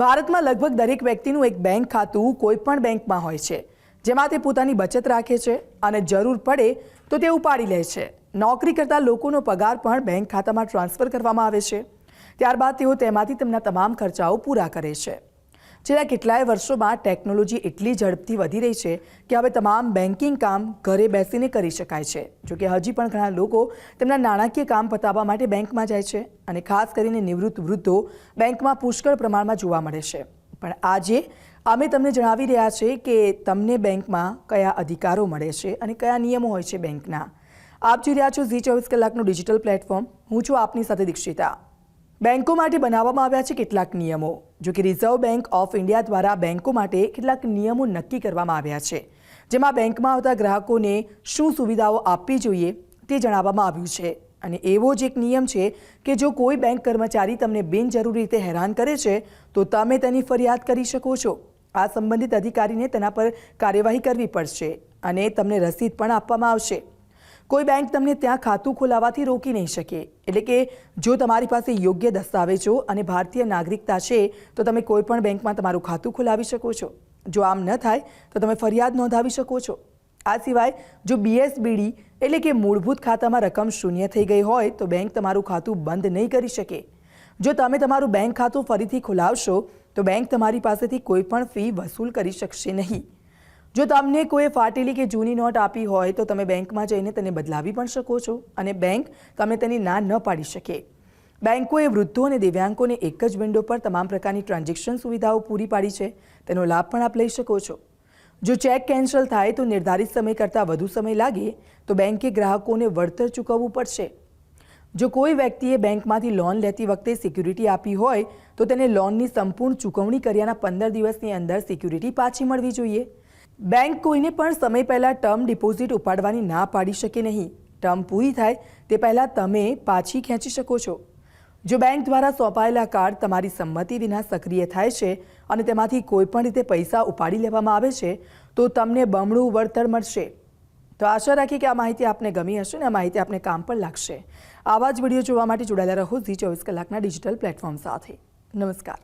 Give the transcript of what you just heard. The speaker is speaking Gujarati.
ભારતમાં લગભગ દરેક વ્યક્તિનું એક બેંક ખાતું કોઈ પણ બેંકમાં હોય છે, જેમાં તે પોતાની બચત રાખે છે અને જરૂર પડે તો તે ઉપાડી લે છે. નોકરી કરતા લોકોનો પગાર પણ બેંક ખાતામાં ટ્રાન્સફર કરવામાં આવે છે. ત્યારબાદ તેઓ તેમાંથી તેમના તમામ ખર્ચાઓ પૂરા કરે છે. છેલ્લા કેટલાય વર્ષોમાં ટેકનોલોજી એટલી ઝડપથી વધી રહી છે કે હવે તમામ બેન્કિંગ કામ ઘરે બેસીને કરી શકાય છે. જોકે હજી પણ ઘણા લોકો તેમના નાણાકીય કામ પતાવવા માટે બેંકમાં જાય છે અને ખાસ કરીને નિવૃત્ત વૃદ્ધો બેંકમાં પુષ્કળ પ્રમાણમાં જોવા મળે છે. પણ આજે અમે તમને જણાવી રહ્યા છે કે તમને બેંકમાં કયા અધિકારો મળે છે અને કયા નિયમો હોય છે બેંકના. આપ જોઈ રહ્યા છો ઝી ચોવીસ કલાકનું ડિજિટલ પ્લેટફોર્મ. હું છું આપની સાથે દીક્ષિતા. બેંકો માટે બનાવવામાં આવ્યા છે કેટલાક નિયમો, જો કે રિઝર્વ બેંક ઓફ ઇન્ડિયા દ્વારા બેંકો માટે કેટલાક નિયમો નક્કી કરવામાં આવ્યા છે. જેમાં બેંકમાં આવતા ગ્રાહકોને શું સુવિધાઓ આપવી જોઈએ તે જણાવવામાં આવ્યું છે. અને એવો જ એક નિયમ છે કે જો કોઈ બેંક કર્મચારી તમને બિનજરૂરી રીતે હેરાન કરે છે, તો તમે તેની ફરિયાદ કરી શકો છો. આ સંબંધિત અધિકારીને તેના પર કાર્યવાહી કરવી પડશે અને તમને રસીદ પણ આપવામાં આવશે. કોઈ બેંક તમને ત્યાં ખાતું ખોલાવવાથી રોકી નહીં શકે. એટલે કે જો તમારી પાસે યોગ્ય દસ્તાવેજો અને ભારતીય નાગરિકતા છે, તો તમે કોઈ પણ બેંકમાં તમારું ખાતું ખોલાવી શકો છો. જો આમ ન થાય, તો તમે ફરિયાદ નોંધાવી શકો છો. આ સિવાય, જો બીએસબીડી એટલે કે મૂળભૂત ખાતામાં રકમ શૂન્ય થઈ ગઈ હોય, તો બેંક તમારું ખાતું બંધ નહીં કરી શકે. જો તમે તમારું બેંક ખાતું ફરીથી ખોલાવશો, તો બેંક તમારી પાસેથી કોઈ પણ ફી વસૂલ કરી શકશે નહીં. જો તમને કોઈ ફાટેલી કે જૂની નોટ આપી હોય તો તમે બેંકમાં જઈને તેને બદલાવી પણ શકો છો અને બેંક તમે તેની ના ન પાડી શકે. બેંકોએ વૃદ્ધો અને દિવ્યાંગોને એક જ વિન્ડો પર તમામ પ્રકારની ટ્રાન્ઝેક્શન સુવિધાઓ પૂરી પાડી છે. તેનો લાભ પણ આપ લઈ શકો છો. જો ચેક કેન્સલ થાય તો નિર્ધારિત સમય કરતાં વધુ સમય લાગે તો બેંકે ગ્રાહકોને વળતર ચૂકવવું પડશે. જો કોઈ વ્યક્તિએ બેંકમાંથી લોન લેતી વખતે સિક્યુરિટી આપી હોય તો તેને લોનની સંપૂર્ણ ચૂકવણી કર્યાના પંદર દિવસની અંદર સિક્યુરિટી પાછી મળવી જોઈએ. બેંક કોઈને પણ સમય પહેલાં ટર્મ ડિપોઝિટ ઉપાડવાની ના પાડી શકે નહીં. ટર્મ પૂરી થાય તે પહેલાં તમે પાછી ખેંચી શકો છો. જો બેંક દ્વારા સોંપાયેલા કાર્ડ તમારી સંમતિ વિના સક્રિય થાય છે અને તેમાંથી કોઈપણ રીતે પૈસા ઉપાડી લેવામાં આવે છે, તો તમને બમણું વળતર મળશે. તો આશા રાખીએ કે આ માહિતી આપને ગમી હશે અને આ માહિતી આપને કામ પણ લાગશે. આવા જ વીડિયો જોવા માટે જોડાયેલા રહો ઝી ચોવીસ કલાકના ડિજિટલ પ્લેટફોર્મ સાથે. નમસ્કાર.